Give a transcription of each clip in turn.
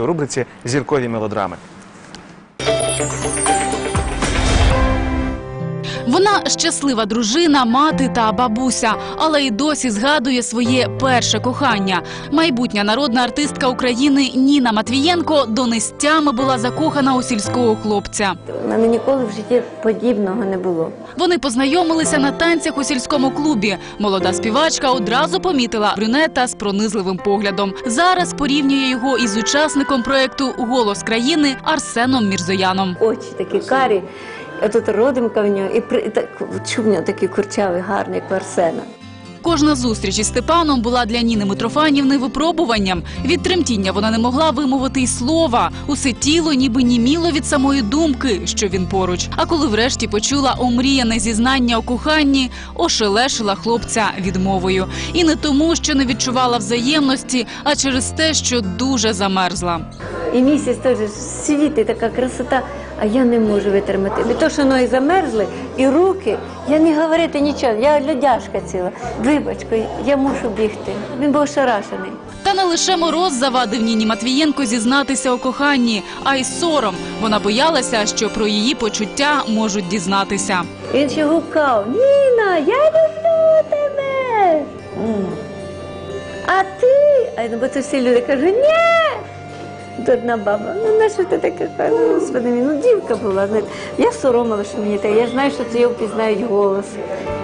у рубриці Зіркові мелодрами. Вона щаслива дружина, мати та бабуся, але й досі згадує своє перше кохання. Майбутня народна артистка України Ніна Матвієнко до нестями була закохана у сільського хлопця. У мене ніколи в житті подібного не було. Вони познайомилися на танцях у сільському клубі. Молода співачка одразу помітила брюнета з пронизливим поглядом. Зараз порівнює його із учасником проекту Голос країни Арсеном Мірзояном. Очі такі карі, тут родимка в нього, і, при, так, чуб в нього такий курчавий, гарний, як у Арсена. Кожна зустріч із Степаном була для Ніни Митрофанівни випробуванням. Від тремтіння вона не могла вимовити й слова. Усе тіло ніби німіло від самої думки, що він поруч. А коли врешті почула омріяне зізнання у коханні, ошелешила хлопця відмовою. І не тому, що не відчувала взаємності, а через те, що дуже замерзла. І місяць теж світить, така красота, а я не можу витримати. Від того, що ноги замерзли, і руки, я не говорити нічого, я людяшка ціла. Вибачко, я мушу бігти. Він був ошарашений. Та не лише мороз завадив Ніні Матвієнко зізнатися у коханні, а й сором. Вона боялася, що про її почуття можуть дізнатися. Він ще гукав: Ніна, я люблю тебе. А ти? А бо це всі люди кажуть, ні. Тут одна баба, ну на що ти таке? Господи, ну дівка була. Я соромила, що мені так. Я знаю, що це його впізнають голос.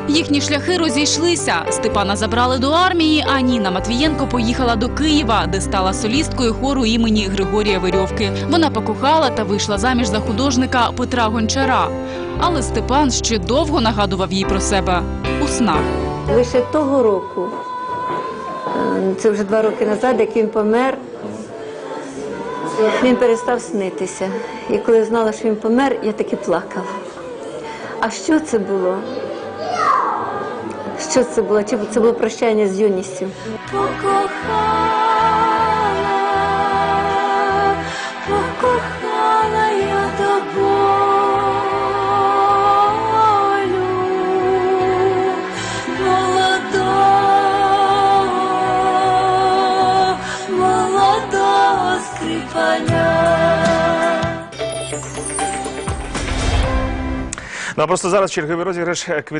Їхні шляхи розійшлися. Степана забрали до армії, а Ніна Матвієнко поїхала до Києва, де стала солісткою хору імені Григорія Верьовки. Вона покохала та вийшла заміж за художника Петра Гончара. Але Степан ще довго нагадував їй про себе у снах. Лише того року, е, це вже два роки назад, як він помер, він перестав снитися. І коли знала, що він помер, я таки плакала. А що це було? Що це було? Чи це було прощання з юністю? Покохала, скрипаля. Ну а просто зараз черговий розіграш квитків